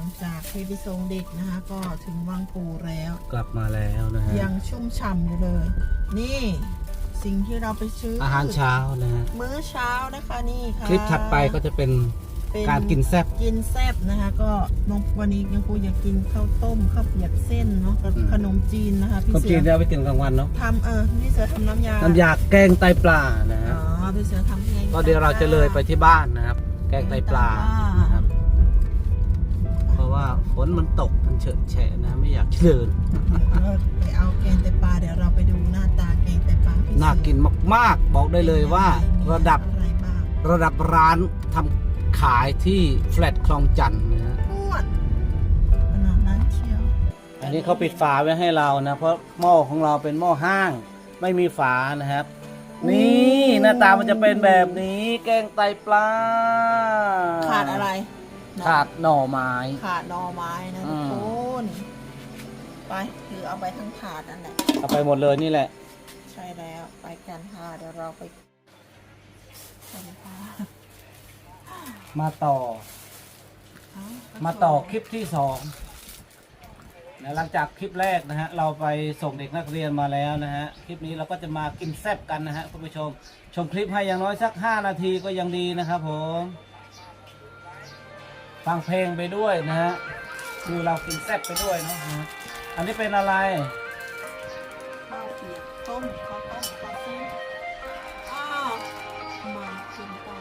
ลังจากที่ไปส่งเด็กนะคะ ก็ถึงวังปูแล้ว กลับมาแล้วนะฮะยังชุ่มฉ่ำอยู่เลย นี่ สิ่งที่เราไปซื้ออาอาหารเช้านะฮะมื้อเช้านะคะนี่ค่ะคลิปถัดไปก็จะเป็นเป็นการกินแซ่บ กินแซ่บนะคะ ก็น้องวันนี้ยังกูอยากกินข้าวต้มข้าวเปียกเส้นเนาะกับอืม ขนมจีนนะคะพี่ความเสืจริงอจะเอาไปกินกลางวันเนาะทำเออพี่เสือทำน้ำยาน้ำยาแกงไตปลานะฮะอ๋อพี่เสือทำให้ก็เดี๋ยวเราจะเลยไปที่บ้านนะครับ แกงไตปลานะครับเพราะ ว่าฝนมันตกมันเฉอะแฉะนะ ไม่อยากเดินเราไปเอาแกงไตปลาเดี๋ยวเราไปดูหน้าตาแกงไตปลาพี่เสือน่ากินมากๆ บอกได้เลยว่าระดับอะไรบ้างระดับร้านทำขายที่แฟลตคลองจันทน์นะฮะพวดขนาดนั้นเชียวอันนี้เขาปิดฝาไว้ให้เรานะ เพราะหม้อของเราเป็นหม้อห้าง ไม่มีฝานะครับ นี่หน้าตามันจะเป็นแบบนี้ แกงไตปลา ขาดอะไร ขาดหน่อไม้ ขาดหน่อไม้นะอืทุกมคนไปถือเอาไปทั้งถาดนั่นแหละเอาไปหมดเลยนี่แหละ ใช่แล้วไปกันค่ะเดี๋ยวเราไปกันค่ะมาต่อเอ้มาต่อคลิปที่สองนะหลังจากคลิปแรกนะฮะเราไปส่งเด็กนักเรียนมาแล้วนะฮะคลิปนี้เราก็จะมากินแซ่บกันนะฮะคุณผู้ชม ชมคลิปให้อย่างน้อยสัก 5 นาทีก็ยังดีนะครับผม ฟังเพลงไปด้วยนะฮะดูเรากินแซ่บไปด้วยเนาะฮะอันนี้เป็นอะไรข้าวเปียกต้มข้าวต้มข้าวต้มอ้าวมากินต่อ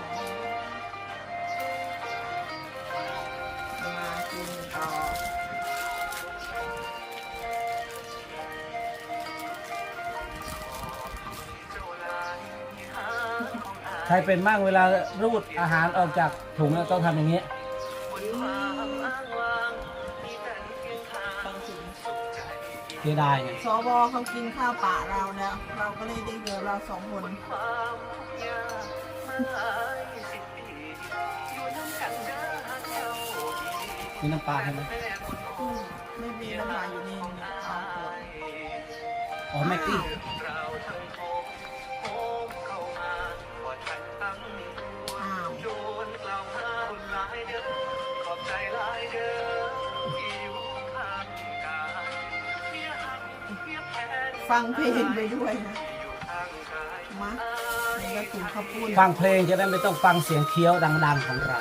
มากินต่อใครเป็นมั่งเวลารูดอาหารออกจากถุงแล้วต้องทำอย่างนี้ เสียดายไงสบเขากินข้าวป่าเราแล้ว เราก็เลยได้เหลือเราสองคนมีน้ำปลาใช่ไหมอืมไม่มีน้ำลายอยู่ในเอาขวด อ๋อแม็กกี้ ฟังเพลงไปด้วยนะมาแล้วถึงข้าวปุ้น ฟังเพลงจะได้ไม่ต้องฟังเสียงเคี้ยวดัง ๆของเรา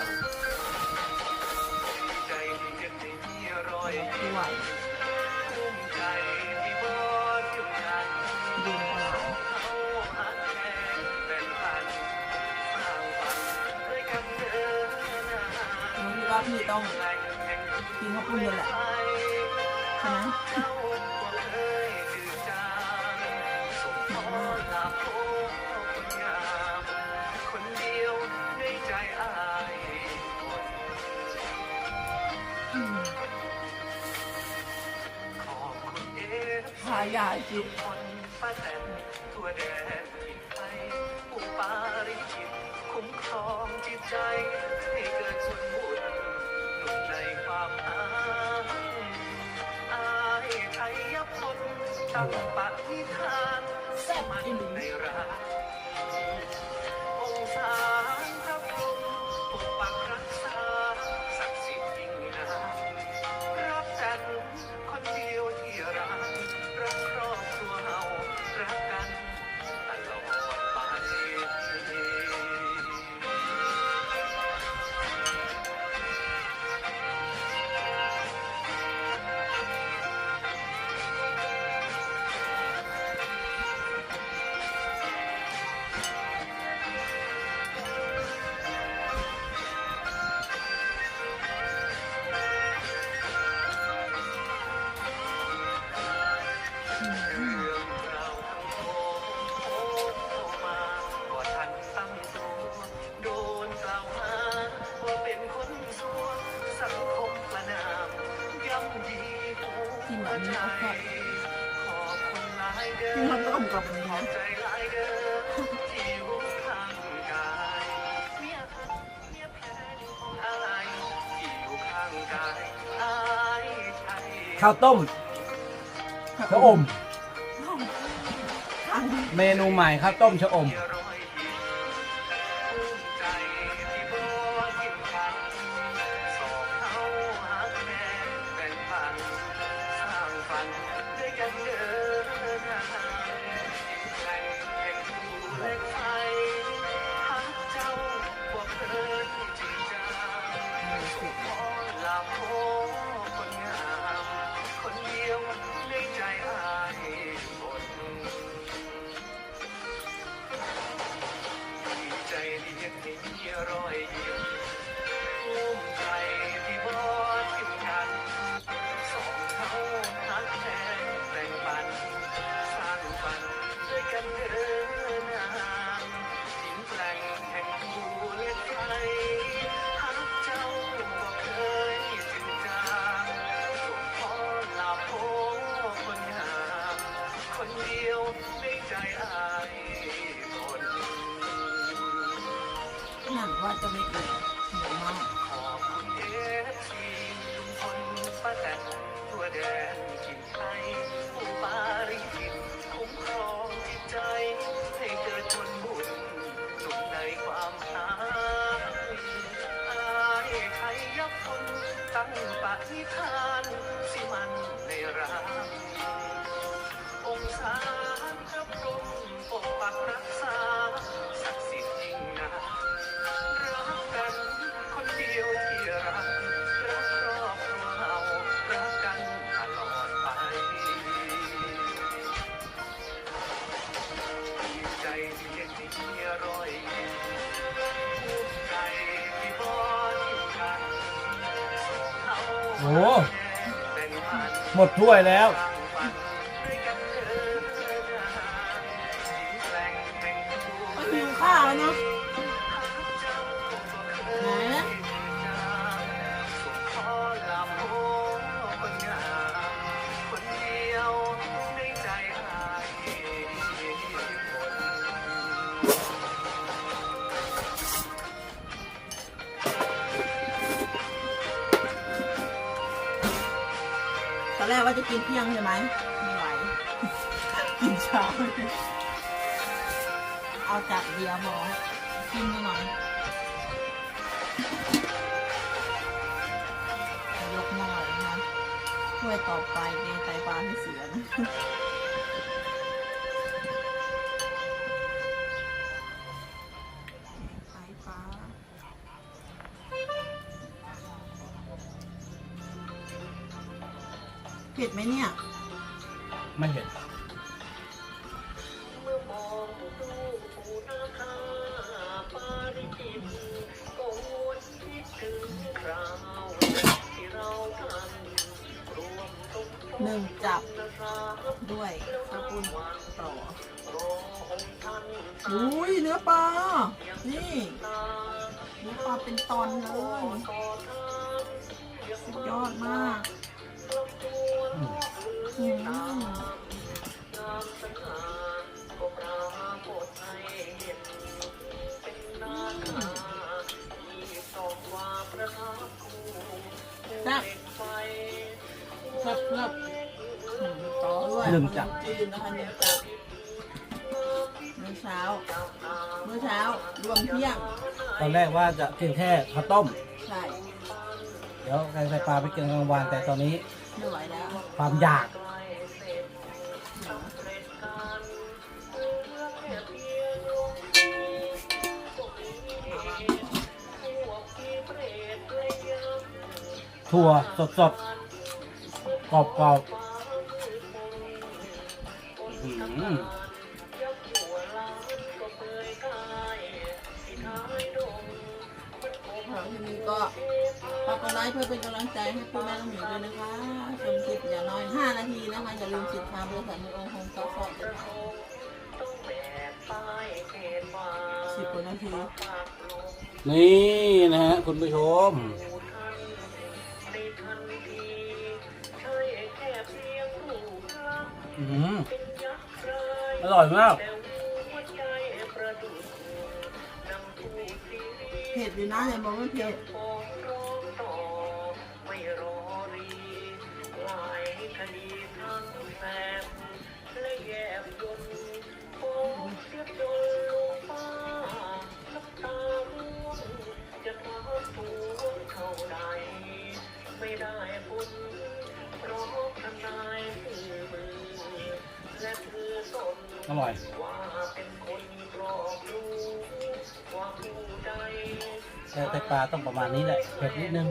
ายาจิตทั่วแดนผิดไปผู้ปาริกิตคุ้มครองจิตใจ ให้เกิดส่วนบุญหนุนในความอาอายไทยยับพลตั้งปณิธานแซ่บในรัก นแบบนี้ก็แซ่บขอบคุณหลายเด้กินข้าวต้อมกับนี้ขอบนะใจหลายเด้อที่อยู่ข้างกายเมียหักเมียแพ้ของอายที่อยู่ข้างกายอายใช่ข้าวต้มชะอมข้างเมนูใหม่ข้าวต้มชะอมรอยยิ้ม บนั่นว่าจะไม่เกิดหมูมั่ขอบคุณเอฟซีลุป้าแตนตัวแดงกินไทยผู้ปาริจิตคุ้มครองจิตใจ ให้เกิดผลบุญสุขในความหายอายไทยยับคนตั้งปฏิทานสิมันในรัก องศาพระพรหมปกปักรักษาศักดิ์สิทธิ์ยิ่งนักรักกันคนเดียวที่รักรักครอบครัวเรารักกันตลอดไปดีใจที่ยังมีรอยยิ้มภูมิใจที่บ่ทิ้งกันโอ้หมดถ้วยแล้ว แรกว่าจะกินเที่ยงใช่ไหมไม่ไหว กินเช้า เอาจากเดียวพอกินกันหน่อยยกหม้อเลยนะถ้วยต่อไปเกงไตปลาให้เสือนะ ผ็ดไหมเนี่ย ไม่เห็นเมื่อมองดูปูนาคาปาริจิตก็วนคิดถึงคราวที่เราทันรวมต้นหนึ่งจับนะครับด้วยข้าวปุ้นต่อรอองค์ท่านอุ้ยเนื้อปลา นี่ เนื้อปลาเป็นตอนเลย งจับจีนนะคะหนึ่งจับมื้อเช้ามื้อเช้ารวมเที่ยงตอนแรกว่าจะกินแค่ข้าวต้ม ใช่เดี๋ยวใครใส่ปลาไปกินกลางวันแต่ตอนนี้ไม่ไหวแล้ว ความอยากถั่วสดสดๆกรอบกรอบๆ ห้พ่อแม่น้องด้วยนะคะ ชมคลิปอย่าน้อย 5 นาทีนะคะอย่าลืมติดตามบริษัทมือองค์โฮมซัพพอร์ตด้วยค่ะสิบกว่านาทีนี่นะฮะคุณผู้ชม อื้อหืออร่อยมาก เผ็ดอยู่นะอย่าบอกว่าเผ็ด อร่อย แต่แต่ปลาต้องประมาณนี้แหละเผ็ดนิดนึง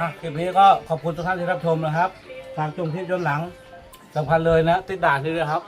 อะคลิปนี้ก็ขอบคุณทุกท่านที่รับชมนะครับ ทางชมคลิปย้อนหลังสำคัญเลยนะ ติดด่านด้วยนะครับ